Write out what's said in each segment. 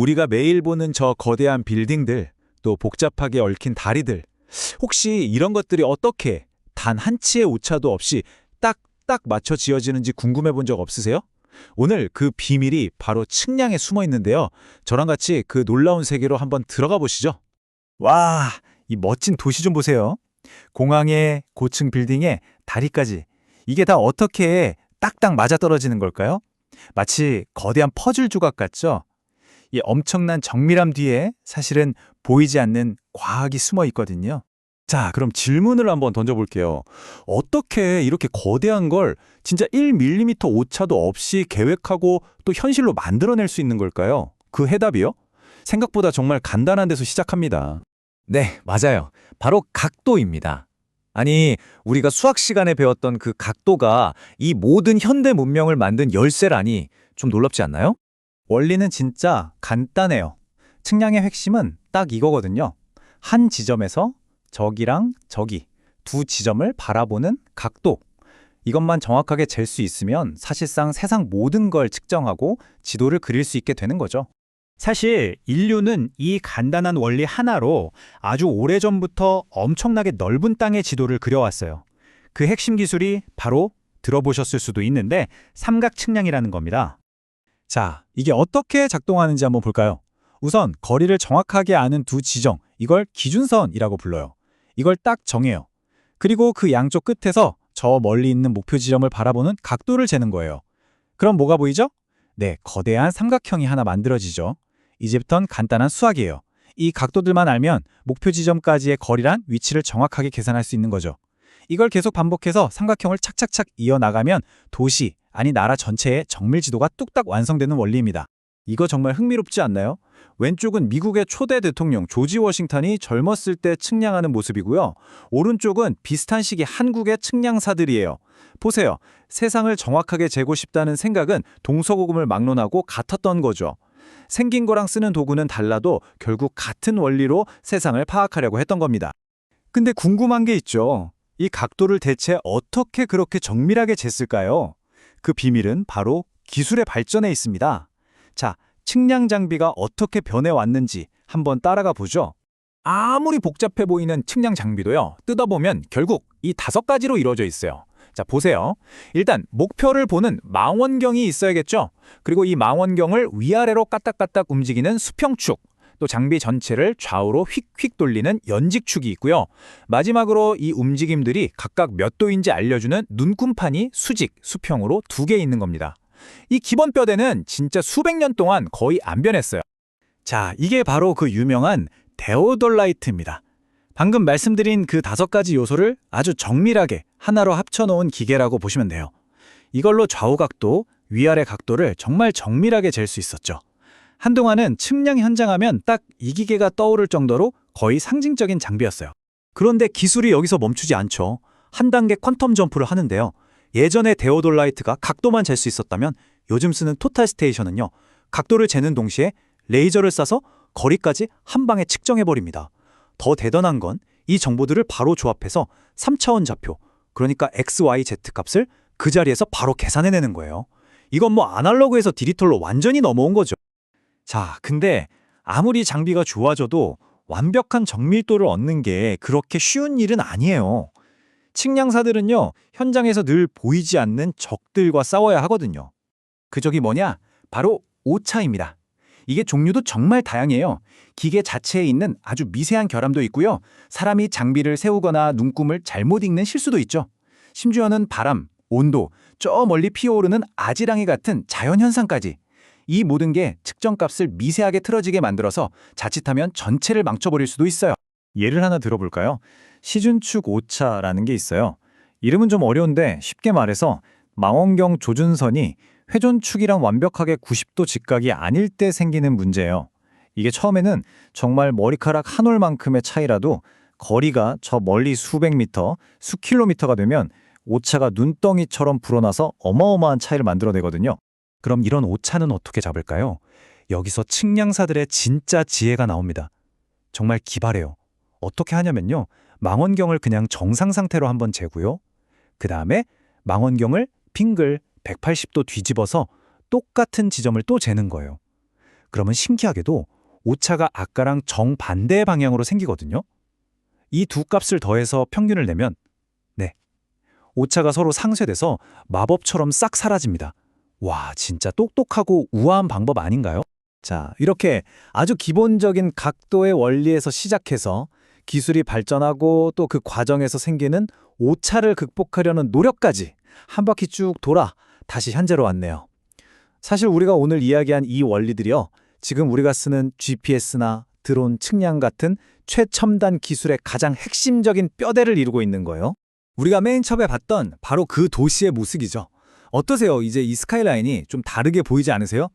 우리가 매일 보는 저 거대한 빌딩들, 또 복잡하게 얽힌 다리들, 혹시 이런 것들이 어떻게 단 한 치의 오차도 없이 딱딱 맞춰 지어지는지 궁금해 본 적 없으세요? 오늘 그 비밀이 바로 측량에 숨어 있는데요. 저랑 같이 그 놀라운 세계로 한번 들어가 보시죠. 와, 이 멋진 도시 좀 보세요. 공항에 고층 빌딩에 다리까지 이게 다 어떻게 딱딱 맞아떨어지는 걸까요? 마치 거대한 퍼즐 조각 같죠? 이 엄청난 정밀함 뒤에 사실은 보이지 않는 과학이 숨어 있거든요. 자, 그럼 질문을 한번 던져볼게요. 어떻게 이렇게 거대한 걸 진짜 1mm 오차도 없이 계획하고 또 현실로 만들어낼 수 있는 걸까요? 그 해답이요? 생각보다 정말 간단한 데서 시작합니다. 네, 맞아요. 바로 각도입니다. 아니, 우리가 수학 시간에 배웠던 그 각도가 이 모든 현대 문명을 만든 열쇠라니 좀 놀랍지 않나요? 원리는 진짜 간단해요. 측량의 핵심은 딱 이거거든요. 한 지점에서 저기랑 저기 두 지점을 바라보는 각도. 이것만 정확하게 잴 수 있으면 사실상 세상 모든 걸 측정하고 지도를 그릴 수 있게 되는 거죠. 사실 인류는 이 간단한 원리 하나로 아주 오래전부터 엄청나게 넓은 땅의 지도를 그려왔어요. 그 핵심 기술이 바로 들어보셨을 수도 있는데 삼각 측량이라는 겁니다. 자, 이게 어떻게 작동하는지 한번 볼까요? 우선 거리를 정확하게 아는 두 지점, 이걸 기준선이라고 불러요. 이걸 딱 정해요. 그리고 그 양쪽 끝에서 저 멀리 있는 목표 지점을 바라보는 각도를 재는 거예요. 그럼 뭐가 보이죠? 네, 거대한 삼각형이 하나 만들어지죠. 이제부턴 간단한 수학이에요. 이 각도들만 알면 목표 지점까지의 거리란 위치를 정확하게 계산할 수 있는 거죠. 이걸 계속 반복해서 삼각형을 착착착 이어나가면 도시, 아니 나라 전체의 정밀 지도가 뚝딱 완성되는 원리입니다. 이거 정말 흥미롭지 않나요? 왼쪽은 미국의 초대 대통령 조지 워싱턴이 젊었을 때 측량하는 모습이고요. 오른쪽은 비슷한 시기 한국의 측량사들이에요. 보세요. 세상을 정확하게 재고 싶다는 생각은 동서고금을 막론하고 같았던 거죠. 생긴 거랑 쓰는 도구는 달라도 결국 같은 원리로 세상을 파악하려고 했던 겁니다. 근데 궁금한 게 있죠. 이 각도를 대체 어떻게 그렇게 정밀하게 쟀을까요? 그 비밀은 바로 기술의 발전에 있습니다. 자, 측량 장비가 어떻게 변해왔는지 한번 따라가 보죠. 아무리 복잡해 보이는 측량 장비도요, 뜯어보면 결국 이 다섯 가지로 이루어져 있어요. 자, 보세요. 일단 목표를 보는 망원경이 있어야겠죠? 그리고 이 망원경을 위아래로 까딱까딱 움직이는 수평축, 또 장비 전체를 좌우로 휙휙 돌리는 연직축이 있고요. 마지막으로 이 움직임들이 각각 몇 도인지 알려주는 눈금판이 수직, 수평으로 두 개 있는 겁니다. 이 기본 뼈대는 진짜 수백 년 동안 거의 안 변했어요. 자, 이게 바로 그 유명한 데오돌라이트입니다. 방금 말씀드린 그 다섯 가지 요소를 아주 정밀하게 하나로 합쳐놓은 기계라고 보시면 돼요. 이걸로 좌우 각도, 위아래 각도를 정말 정밀하게 잴 수 있었죠. 한동안은 측량 현장하면 딱 이 기계가 떠오를 정도로 거의 상징적인 장비였어요. 그런데 기술이 여기서 멈추지 않죠. 한 단계 퀀텀 점프를 하는데요. 예전에 데오돌라이트가 각도만 잴 수 있었다면 요즘 쓰는 토탈 스테이션은요. 각도를 재는 동시에 레이저를 쏴서 거리까지 한 방에 측정해버립니다. 더 대단한 건 이 정보들을 바로 조합해서 3차원 좌표, 그러니까 x, y, z 값을 그 자리에서 바로 계산해내는 거예요. 이건 뭐 아날로그에서 디지털로 완전히 넘어온 거죠. 자, 근데 아무리 장비가 좋아져도 완벽한 정밀도를 얻는 게 그렇게 쉬운 일은 아니에요. 측량사들은요, 현장에서 늘 보이지 않는 적들과 싸워야 하거든요. 그 적이 뭐냐? 바로 오차입니다. 이게 종류도 정말 다양해요. 기계 자체에 있는 아주 미세한 결함도 있고요. 사람이 장비를 세우거나 눈금을 잘못 읽는 실수도 있죠. 심지어는 바람, 온도, 저 멀리 피어오르는 아지랑이 같은 자연현상까지. 이 모든 게 측정값을 미세하게 틀어지게 만들어서 자칫하면 전체를 망쳐버릴 수도 있어요. 예를 하나 들어볼까요? 시준축 오차라는 게 있어요. 이름은 좀 어려운데 쉽게 말해서 망원경 조준선이 회전축이랑 완벽하게 90도 직각이 아닐 때 생기는 문제예요. 이게 처음에는 정말 머리카락 한 올만큼의 차이라도 거리가 저 멀리 수백 미터, 수 킬로미터가 되면 오차가 눈덩이처럼 불어나서 어마어마한 차이를 만들어내거든요. 그럼 이런 오차는 어떻게 잡을까요? 여기서 측량사들의 진짜 지혜가 나옵니다. 정말 기발해요. 어떻게 하냐면요. 망원경을 그냥 정상 상태로 한번 재고요. 그 다음에 망원경을 빙글 180도 뒤집어서 똑같은 지점을 또 재는 거예요. 그러면 신기하게도 오차가 아까랑 정반대 방향으로 생기거든요. 이 두 값을 더해서 평균을 내면 네. 오차가 서로 상쇄돼서 마법처럼 싹 사라집니다. 와, 진짜 똑똑하고 우아한 방법 아닌가요? 자, 이렇게 아주 기본적인 각도의 원리에서 시작해서 기술이 발전하고 또 그 과정에서 생기는 오차를 극복하려는 노력까지 한 바퀴 쭉 돌아 다시 현재로 왔네요. 사실 우리가 오늘 이야기한 이 원리들이요. 지금 우리가 쓰는 GPS나 드론 측량 같은 최첨단 기술의 가장 핵심적인 뼈대를 이루고 있는 거예요. 우리가 맨 처음에 봤던 바로 그 도시의 모습이죠. 어떠세요? 이제 이 스카이라인이 좀 다르게 보이지 않으세요?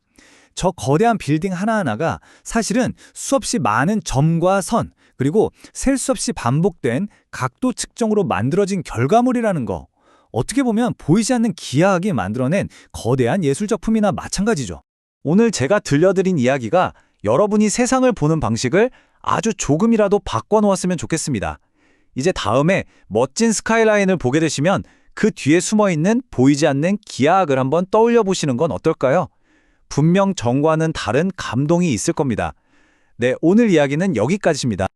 저 거대한 빌딩 하나하나가 사실은 수없이 많은 점과 선, 그리고 셀 수 없이 반복된 각도 측정으로 만들어진 결과물이라는 거. 어떻게 보면 보이지 않는 기하학이 만들어낸 거대한 예술작품이나 마찬가지죠. 오늘 제가 들려드린 이야기가 여러분이 세상을 보는 방식을 아주 조금이라도 바꿔놓았으면 좋겠습니다. 이제 다음에 멋진 스카이라인을 보게 되시면 그 뒤에 숨어 있는 보이지 않는 기하학을 한번 떠올려 보시는 건 어떨까요? 분명 정과는 다른 감동이 있을 겁니다. 네, 오늘 이야기는 여기까지입니다.